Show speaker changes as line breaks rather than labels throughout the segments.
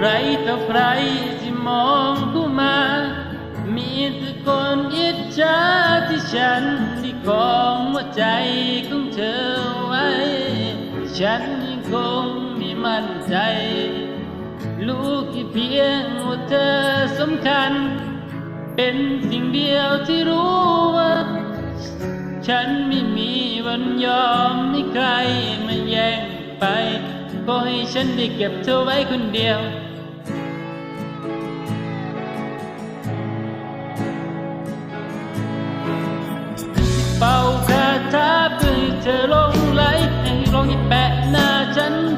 ใครต่อใครที่มองกูมา มีแต่คนอิจฉาที่ฉันที่คองหัวใจของเธอไว้ ฉันยังคงมีมั่นใจ ลูกที่เพียงว่าเธอสำคัญ เป็นสิ่งเดียวที่รู้ว่า ฉันไม่มีวันยอมให้ใครมาแย่งไปก็ให้ฉันได้เก็บเธอไว้คนเดียว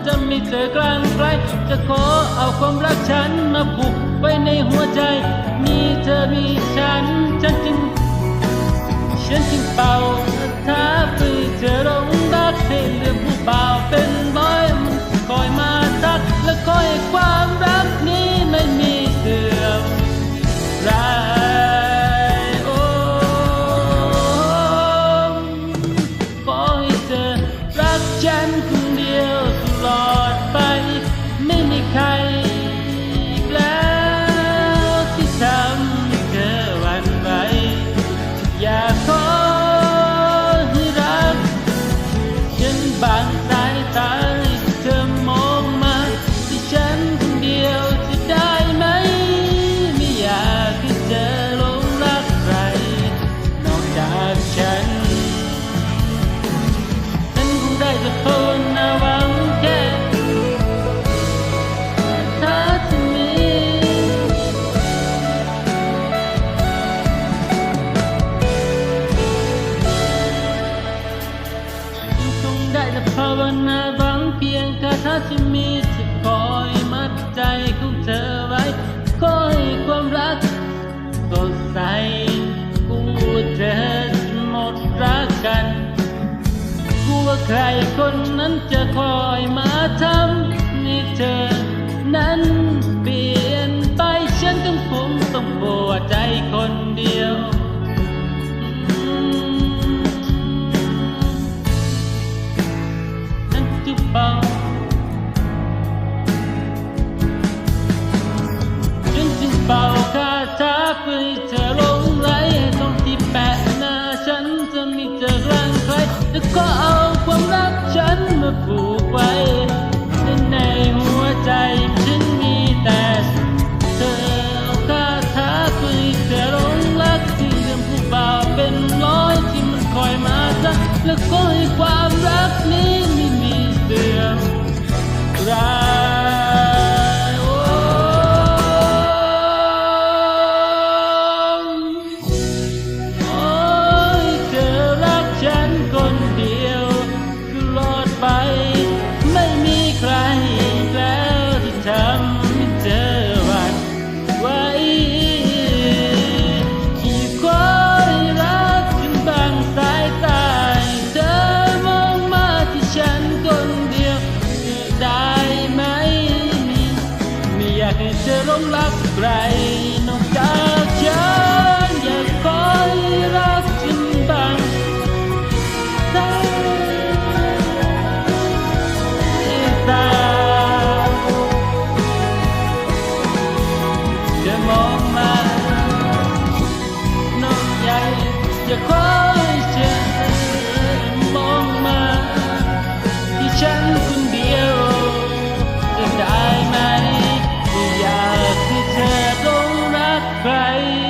จะไม่เจอกลางไกลจะขอเอาความรักฉันมาผูกไว้ในหัวใจ มีเธอมีฉัน ฉันจึง ฉันจึงไป แบบฉันฉันคงได้แต่ภาวนาหวังแค่เธอจะมีฉันคงได้แต่ภาวนาหวังเพียงแค่เธอจะมีจะคอยมัดใจของเธอไว้คอยความรัก ใครคนนั้นจะคอยมาทำ такої пав. ลงรักใครนอกจาก face.